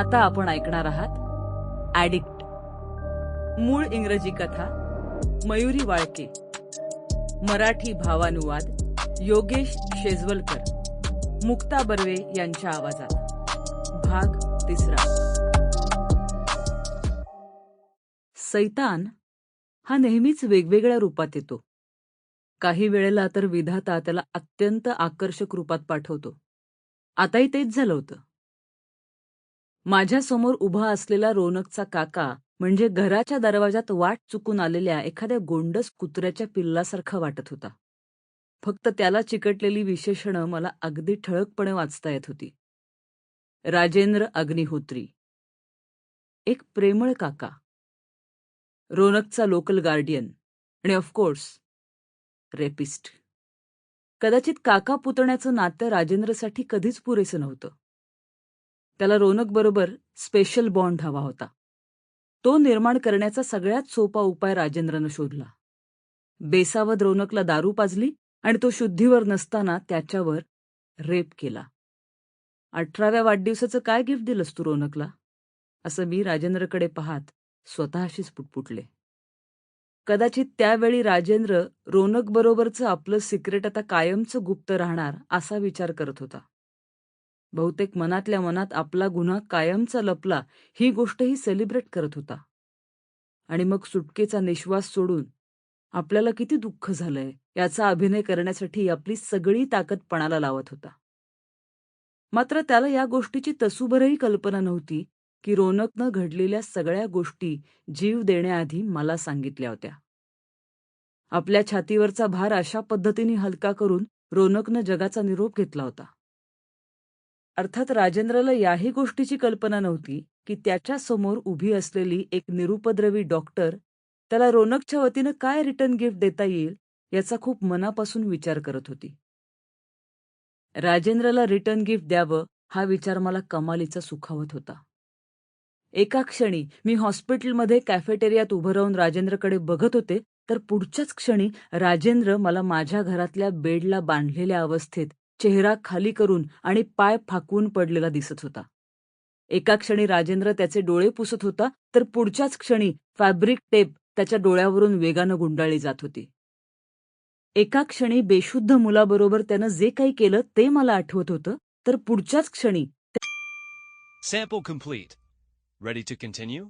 आता आपण ऐकणार आहात ॲडिक्ट मूळ इंग्रजी कथा मयुरी वाळके. मराठी भावानुवाद योगेश शेजवलकर. मुक्ता बर्वे यांच्या आवाजात. भाग तिसरा. सैतान हा नेहमीच वेगवेगळ्या रूपात येतो. काही वेळेला तर विधाता त्याला अत्यंत आकर्षक रूपात पाठवतो. आताही तेच झालं होतं. माझ्यासमोर उभा असलेला रोनकचा काका म्हणजे घराच्या दरवाजात वाट चुकून आलेल्या एखाद्या गोंडस कुत्र्याच्या पिल्लासारखा वाटत होता. फक्त त्याला चिकटलेली विशेषणं मला अगदी ठळकपणे वाचता येत होती. राजेंद्र अग्निहोत्री. एक प्रेमळ काका. रोनकचा लोकल गार्डियन. आणि ऑफकोर्स रेपिस्ट कदाचित काका पुतण्याचं नातं राजेंद्रसाठी कधीच पुरेसं नव्हतं. त्याला रोनक बरोबर स्पेशल बॉन्ड हवा होता. तो निर्माण करण्याचा सगळ्यात सोपा उपाय राजेंद्रनं शोधला. बेसावध रोनकला दारू पाजली आणि तो शुद्धीवर नसताना त्याच्यावर रेप केला. अठराव्या वाढदिवसाचं काय गिफ्ट दिलंस तू रोनकला? असं मी राजेंद्रकडे पाहत स्वतःशीच पुटपुटले. कदाचित त्यावेळी राजेंद्र रोनक बरोबरचं आपलं सिक्रेट आता कायमचं गुप्त राहणार असा विचार करत होता. बहुतेक मनातल्या मनात आपला गुन्हा कायमचा लपला ही गोष्टही सेलिब्रेट करत होता. आणि मग सुटकेचा निश्वास सोडून आपल्याला किती दुःख झालंय याचा अभिनय करण्यासाठी आपली सगळी ताकद पणाला लावत होता. मात्र त्याला या गोष्टीची तसूभरही कल्पना नव्हती की रोनकनं घडलेल्या सगळ्या गोष्टी जीव देण्याआधी मला सांगितल्या होत्या. आपल्या छातीवरचा भार अशा पद्धतीने हलका करून रोनकनं जगाचा निरोप घेतला होता. अर्थात राजेंद्रला याही गोष्टीची कल्पना नव्हती की त्याच्यासमोर उभी असलेली एक निरुपद्रवी डॉक्टर त्याला रोनकच्या वतीनं काय रिटर्न गिफ्ट देता येईल याचा खूप मनापासून विचार करत होती. राजेंद्रला रिटर्न गिफ्ट द्यावं हा विचार मला कमालीचा सुखावत होता. एका क्षणी मी हॉस्पिटलमध्ये कॅफेटेरियात उभं राहून राजेंद्रकडे बघत होते तर पुढच्याच क्षणी राजेंद्र मला माझ्या घरातल्या बेडला बांधलेल्या अवस्थेत चेहरा खाली करून आणि पाय फाकवून पडलेला दिसत होता एका क्षणी राजेंद्र त्याचे डोळे पुसत होता तर पुढच्याच क्षणी फॅब्रिक टेप त्याच्या डोळ्यावरून वेगानं गुंडाळली जात होती एका क्षणी बेशुद्ध मुलाबरोबर त्यानं जे काही केलं ते मला आठवत होतं तर पुढच्याच क्षणी Sample complete. Ready to continue?